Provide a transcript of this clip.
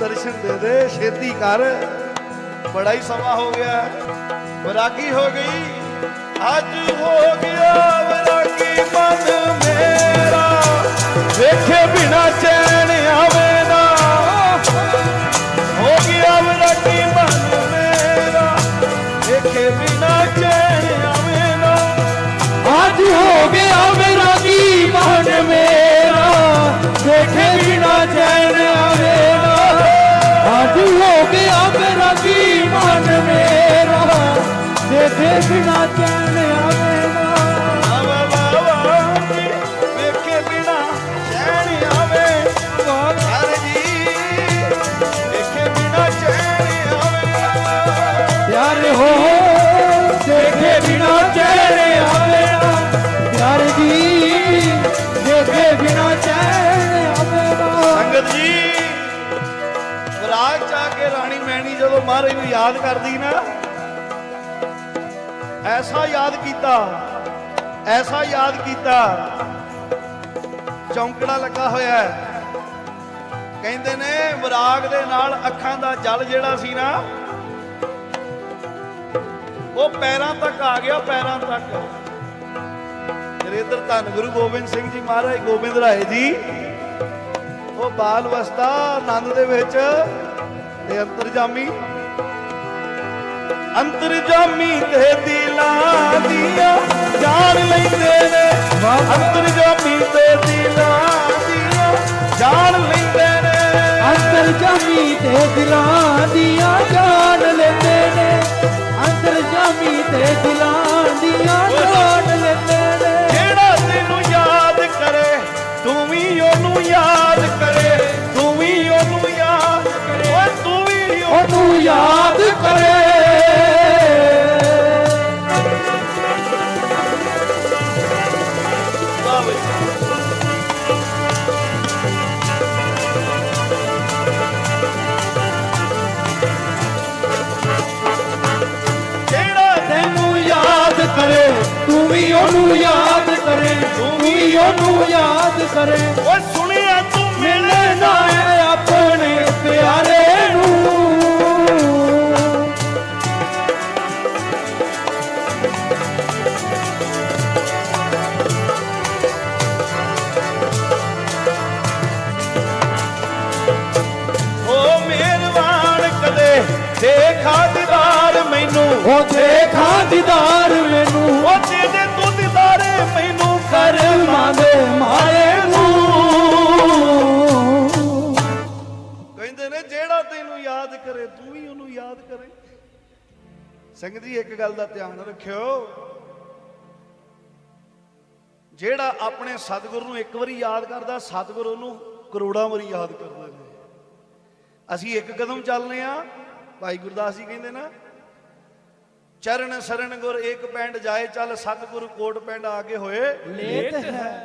ਦਰਸ਼ਨ ਦੇ ਦੇ, ਛੇਤੀ ਕਰ। ਬੜਾ ਹੀ ਸਮਾਂ ਹੋ ਗਿਆ ਹੈ। ਵਿਰਾਗੀ ਹੋ ਗਈ। ਅੱਜ ਹੋ ਗਿਆ ਵਿਰਾਗੀ ਮਨ ਮੇਰਾ। ਵੇਖੇ ਬਿਨਾ ਚੈਨ ਗਿਆ ਮੇਰਾ ਕੀ ਮਨ ਮੇਰਾ ਦੇਖੇ ਬਿਨਾ ਚੈਨ ਆਵੇਗਾ ਆਵਾ ਜਦੋਂ ਮਹਾਰਾਜ ਨੂੰ ਯਾਦ ਕਰਦੀ ਨਾ, ਐਸਾ ਯਾਦ ਕੀਤਾ, ਐਸਾ ਯਾਦ ਕੀਤਾ, ਚੌਂਕੜਾ ਲੱਗਾ ਹੋਇਆ ਹੈ। ਕਹਿੰਦੇ ਨੇ ਵਿਰਾਗ ਦੇ ਨਾਲ ਅੱਖਾਂ ਦਾ ਜਲ ਜਿਹੜਾ ਸੀ ਨਾ, ਉਹ ਪੈਰਾਂ ਤੱਕ ਆ ਗਿਆ, ਪੈਰਾਂ ਤੱਕ। ਫਿਰ ਧੰਨ ਗੁਰੂ ਗੋਬਿੰਦ ਸਿੰਘ ਜੀ ਮਹਾਰਾਜ, ਗੋਬਿੰਦ ਰਾਏ ਜੀ, ਉਹ ਬਾਲ ਅਵਸਥਾ ਆਨੰਦ ਦੇ ਵਿੱਚ ਤੇ ਅੰਤਰਜਾਮੀ। ਅੰਤਰਜਾਮੀ ਤੇ ਦਿਲਾਂ ਦੀਆਂ ਜਾਣ ਲੈਂਦੇ ਨੇ। ਅੰਤਰਜਾਮੀ ਤੇ ਦਿਲਾਂ ਦੀਆਂ ਜਾਣ ਲੈਂਦੇ ਨੇ। ਅੰਦਰ ਜਾਮੀ ਤੇ ਦਿਲਾਂ ਦੀਆਂ ਜਾਣ ਲੈਂਦੇ ਨੇ। ਅੰਦਰ ਜਾਮੀ ਤੇ ਦਿਲਾਂ ਯਾਦ ਕਰੇ। ਵਾਹ ਤੈਨੂੰ ਯਾਦ ਕਰੇ, ਤੂੰ ਵੀ ਉਹਨੂੰ ਯਾਦ ਕਰੇ, ਤੂੰ ਵੀ ਉਹਨੂੰ ਯਾਦ ਕਰੇ। ਓਏ ਸੁਣਿਆ ਦੇਖਾ ਦੀਦਾਰ ਮੈਨੂੰ। ਉਹ ਦੇਖਾਂ ਦੀਦਾਰ ਮੈਨੂੰ। ਓ ਦੇ ਦੇ ਤੂੰ ਦੀਦਾਰੇ ਮੈਨੂੰ ਕਰ ਕਰਮਾਂ ਦੇ ਮਾਰੇ ਨੂੰ ਕਹਿੰਦੇ ਨੇ ਜਿਹੜਾ ਤੈਨੂੰ ਯਾਦ ਕਰੇ ਤੂੰ ਵੀ ਉਹਨੂੰ ਯਾਦ ਕਰੇ। ਸੰਗਤ ਜੀ ਇੱਕ ਗੱਲ ਦਾ ਧਿਆਨ ਰੱਖਿਓ। ਜਿਹੜਾ ਆਪਣੇ ਸਤਿਗੁਰੂ ਨੂੰ ਇੱਕ ਵਾਰੀ ਯਾਦ ਕਰਦਾ ਸਤਿਗੁਰੂ ਉਹਨੂੰ ਕਰੋੜਾਂ ਵਾਰੀ ਯਾਦ ਕਰਦਾ ਨੇ ਅਸੀਂ ਇੱਕ ਕਦਮ ਚੱਲਨੇ ਆ ਭਾਈ ਗੁਰਦਾਸ ਜੀ ਕਹਿੰਦੇ ਨਾ, ਚਰਨ ਸਰਣ ਗੁਰ ਇੱਕ ਪਿੰਡ ਜਾਏ ਚੱਲ ਸਤਿਗੁਰੂ ਕੋਟ ਪਿੰਡ ਕੇ ਹੋਏ। ਲੇਤ ਹੈ।